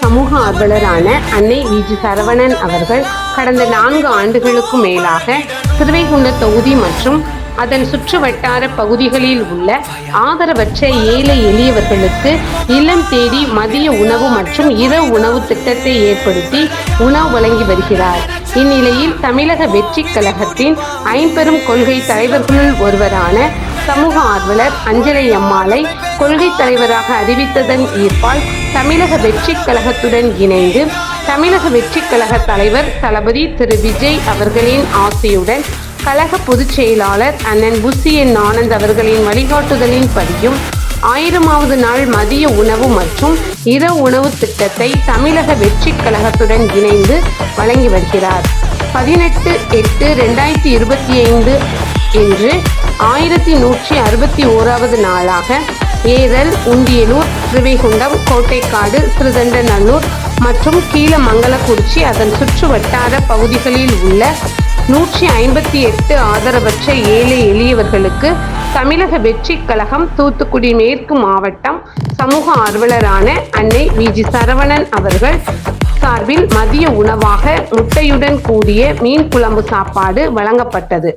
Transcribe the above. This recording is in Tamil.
சமூக ஆர்வலரான அன்னை விஜி சரவணன் அவர்கள் கடந்த நான்கு ஆண்டுகளுக்கும் மேலாக திருவைகுண்ட தொகுதி மற்றும் அதன் சுற்று வட்டார பகுதிகளில் உள்ள ஆதரவற்ற ஏழை எளியவர்களுக்கு இல்லம் தேடி மதிய உணவு மற்றும் இரவு உணவு திட்டத்தை ஏற்படுத்தி உணவு வழங்கி வருகிறார். இந்நிலையில் தமிழக வெற்றிக் கழகத்தின் ஐம்பெரும் கொள்கை தலைவர்களுள் ஒருவரான சமூக ஆர்வலர் அஞ்சலை அம்மாளை கொள்கை தலைவராக அறிவித்ததன் ஈர்ப்பால் தமிழக வெற்றிக் கழகத்துடன் இணைந்து தமிழக வெற்றிக் கழக தலைவர் தளபதி திரு விஜய் அவர்களின் ஆசையுடன் கழக பொதுச் செயலாளர் அண்ணன் புசி என் ஆனந்த் அவர்களின் வழிகாட்டுதலின் படியும் ஆயிரமாவது நாள் மதிய உணவு மற்றும் இரவு உணவு திட்டத்தை தமிழக வெற்றிக் கழகத்துடன் இணைந்து வழங்கி வருகிறார். பதினெட்டு எட்டு ரெண்டாயிரத்தி இருபத்தி ஐந்து இன்று ஆயிரத்தி நூற்றி அறுபத்தி ஓராவது நாளாக ஏரல் உண்டியலூர் திருவைகுண்டம் கோட்டைக்காடு திருதண்டநல்லூர் மற்றும் கீழமங்கலக்குறிச்சி அதன் சுற்று வட்டார பகுதிகளில் உள்ள நூற்றி ஐம்பத்தி எட்டு ஆதரவற்ற ஏழை எளியவர்களுக்கு தமிழக வெற்றிக் கழகம் தூத்துக்குடி மேற்கு மாவட்டம் சமூக ஆர்வலரான அன்னை விஜி சரவணன் அவர்கள் சார்பில் மதிய உணவாக முட்டையுடன் கூடிய மீன் குழம்பு சாப்பாடு வழங்கப்பட்டது.